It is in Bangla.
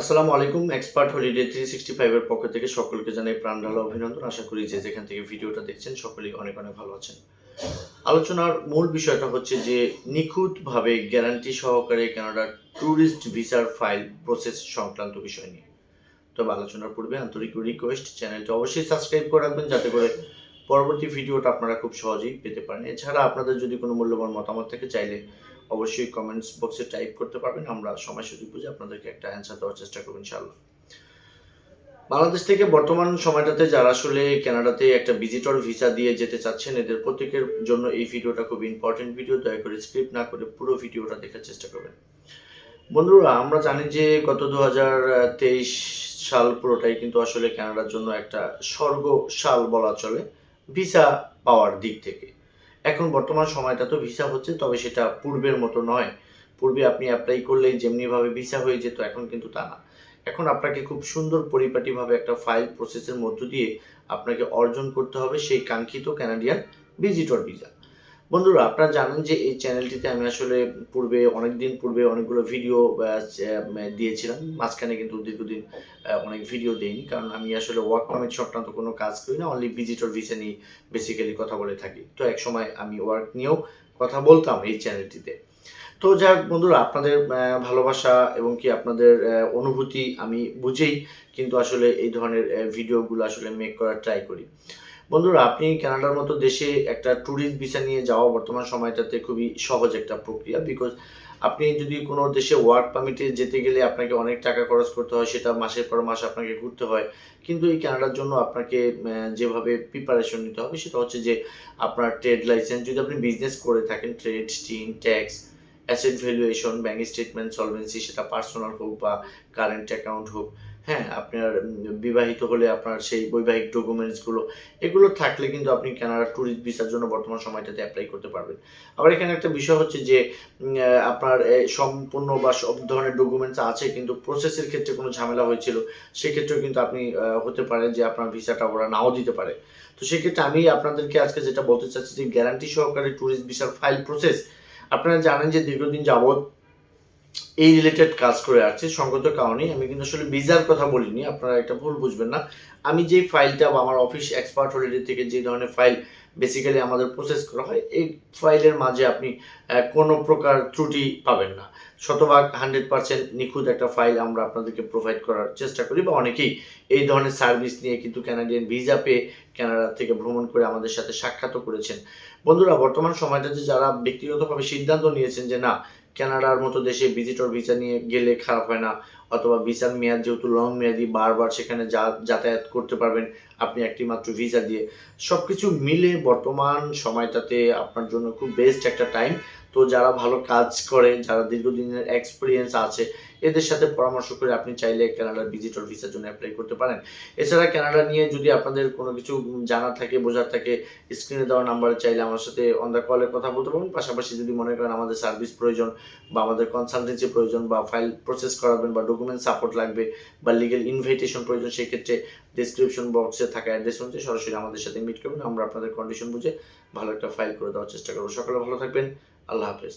আসসালামু আলাইকুম এক্সপার্ট হলিডে থ্রি সিক্সটি ফাইভের পক্ষ থেকে সকলকে জানাই প্রাণ ঢালা অভিনন্দন। আশা করি যে যেখান থেকে ভিডিওটা দেখছেন, সকলেই অনেক অনেক ভালো আছেন। আলোচনার মূল বিষয়টা হচ্ছে যে, নিখুঁতভাবে গ্যারান্টি সহকারে কানাডার ট্যুরিস্ট ভিসার ফাইল প্রসেস সংক্রান্ত বিষয় নিয়ে। তবে আলোচনার পূর্বে আন্তরিক রিকোয়েস্ট চ্যানেলটা অবশ্যই সাবস্ক্রাইব করে রাখবেন, যাতে করে পরবর্তী ভিডিওটা আপনারা খুব সহজেই পেতে পারেন। এছাড়া আপনাদের যদি কোনো মূল্যবান মতামত থেকে, চাইলে অবশ্যই কমেন্টস বক্সে টাইপ করতে পারবেন। আমরা সময় সুযোগ বুঝে আপনাদেরকে একটা অ্যান্সার দেওয়ার চেষ্টা করব ইনশাআল্লাহ। বাংলাদেশ থেকে বর্তমান সময়টাতে যারা আসলে কানাডাতে একটা ভিজিটর ভিসা দিয়ে যেতে চাচ্ছেন, এদের প্রত্যেকের জন্য এই ভিডিওটা খুব ইম্পর্টেন্ট ভিডিও দয়া করে স্ক্রিপ্ট না করে পুরো ভিডিওটা দেখার চেষ্টা করবেন। বন্ধুরা, আমরা জানি যে গত দু সাল পুরোটাই কিন্তু আসলে কানাডার জন্য একটা স্বর্গ সাল বলা চলে ভিসা পাওয়ার দিক থেকে। এখন বর্তমান সময়টা তো ভিসা হচ্ছে, তবে সেটা পূর্বের মতো নয়। পূর্বে আপনি অ্যাপ্লাই করলেই যেমনিভাবে ভিসা হয়ে যেত, এখন কিন্তু তা না। এখন আপনাকে খুব সুন্দর পরিপাটিভাবে একটা ফাইল প্রসেসের মধ্য দিয়ে আপনাকে অর্জন করতে হবে সেই কাঙ্ক্ষিত ক্যানাডিয়ান ভিজিটর ভিসা বন্ধুরা, আপনারা জানেন যে এই চ্যানেলটিতে আমি আসলে পূর্বে অনেক দিন পূর্বে অনেকগুলো ভিডিও দিয়েছিলাম। মাঝখানে কিন্তু দীর্ঘদিন অনেক ভিডিও দেইনি। কারণ আমি আসলে ওয়ার্ক পারমিট সংক্রান্ত কোনো কাজ করি না অনলি ভিজিটর ভিসা নিয়ে বেসিক্যালি কথা বলে থাকি। তো এক সময় আমি ওয়ার্ক নিয়েও কথা বলতাম এই চ্যানেলটিতে। তো যাই হোক বন্ধুরা, আপনাদের ভালোবাসা এবং কি আপনাদের অনুভূতি আমি বুঝেই কিন্তু আসলে এই ধরনের ভিডিওগুলো আসলে মেক করার ট্রাই করি। বন্ধুরা, আপনি কানাডার মতো দেশে একটা ট্যুরিস্ট ভিসা নিয়ে যাওয়া বর্তমান সময়টাতে খুবই সহজ একটা প্রক্রিয়া বিকজ আপনি যদি কোনো দেশে ওয়ার্ক পারমিটে যেতে গেলে আপনাকে অনেক টাকা খরচ করতে হয়, সেটা মাসের পর মাস আপনাকে ঘুরতে হয়। কিন্তু এই কানাডার জন্য আপনাকে যেভাবে প্রিপারেশন নিতে হবে সেটা হচ্ছে যে আপনার ট্রেড লাইসেন্স যদি আপনি বিজনেস করে থাকেন trade স্টিন tax asset valuation bank statement solvency সেটা পার্সোনাল হোক বা কারেন্ট অ্যাকাউন্ট হোক হ্যাঁ আপনার বিবাহিত হলে আপনার সেই বৈবাহিক ডকুমেন্টসগুলো এগুলো থাকলে কিন্তু আপনি কানাডা ট্যুরিস্ট ভিসার জন্য বর্তমান সময়টাতে অ্যাপ্লাই করতে পারবেন। আবার এখানে একটা বিষয় হচ্ছে যে আপনার সম্পূর্ণ বা সব ধরনের ডকুমেন্টস আছে, কিন্তু প্রসেসের ক্ষেত্রে কোনো ঝামেলা হয়েছিল, সেক্ষেত্রেও কিন্তু আপনি হতে পারে যে আপনার ভিসাটা ওরা নাও দিতে পারে। তো সেক্ষেত্রে আমি আপনাদেরকে আজকে যেটা বলতে চাচ্ছি যে গ্যারান্টি সহকারে ট্যুরিস্ট ভিসার ফাইল প্রসেস আপনারা জানেন যে দীর্ঘদিন যাবৎ এই রিলেটেড কাজ করে আসছে, সঙ্গত কারণে আমি কিন্তু আসলে ভিসার কথা বলিনি, আপনারা একটা ভুল বুঝবেন না। আমি যে ফাইলটা বা আমার অফিস এক্সপার্ট হলিডে থেকে যে ধরনের ফাইল বেসিক্যালি আমাদের প্রসেস করা হয়, এই ফাইলের মাঝে আপনি কোনো প্রকার ত্রুটি পাবেন না। শতভাগ হান্ড্রেড পার্সেন্ট নিখুঁত একটা ফাইল আমরা আপনাদেরকে প্রোভাইড করার চেষ্টা করি বা অনেকেই এই ধরনের সার্ভিস নিয়ে কিন্তু ক্যানাডিয়ান ভিসা পেয়ে কানাডা থেকে ভ্রমণ করে আমাদের সাথে সাক্ষাৎও করেছেন। বন্ধুরা, বর্তমান সময়টাতে যারা ব্যক্তিগতভাবে সিদ্ধান্ত নিয়েছেন যে না কানাডার মতো দেশে ভিজিটর ভিসা নিয়ে গেলে খারাপ হয় না। অথবা ভিসার মেয়াদ, যেহেতু লং মেয়াদি, বারবার সেখানে যাতায়াত করতে পারবেন আপনি একটি মাত্র ভিসা দিয়ে। সব কিছু মিলে বর্তমান সময়টাতে আপনার জন্য খুব বেস্ট একটা টাইম তো যারা ভালো কাজ করে, যারা দীর্ঘদিনের এক্সপিরিয়েন্স আছে, এদের সাথে পরামর্শ করে আপনি চাইলে কানাডার ভিজিটর ভিসার জন্য অ্যাপ্লাই করতে পারেন। এছাড়া কানাডা নিয়ে যদি আপনাদের কোনো কিছু জানার থাকে, বোঝার থাকে স্ক্রিনে দেওয়া নাম্বারে চাইলে আমার সাথে অন দ্য কলে কথা বলতে পারবেন। পাশাপাশি যদি মনে করেন আমাদের সার্ভিস প্রয়োজন বা আমাদের কনসালটেন্সি প্রয়োজন বা ফাইল প্রসেস করাবেন বা ডকুমেন্ট সাপোর্ট লাগবে বা লিগেল ইনভাইটেশন প্রয়োজন, সেক্ষেত্রে ডিসক্রিপশন বক্সে থাকা অ্যাড্রেস অনুযায়ী সরাসরি আমাদের সাথে মিট করবেন। আমরা আপনাদের কন্ডিশন বুঝে ভালো একটা ফাইল করে দেওয়ার চেষ্টা করব। সকালে ভালো থাকবেন। আল্লাহ হাফেজ।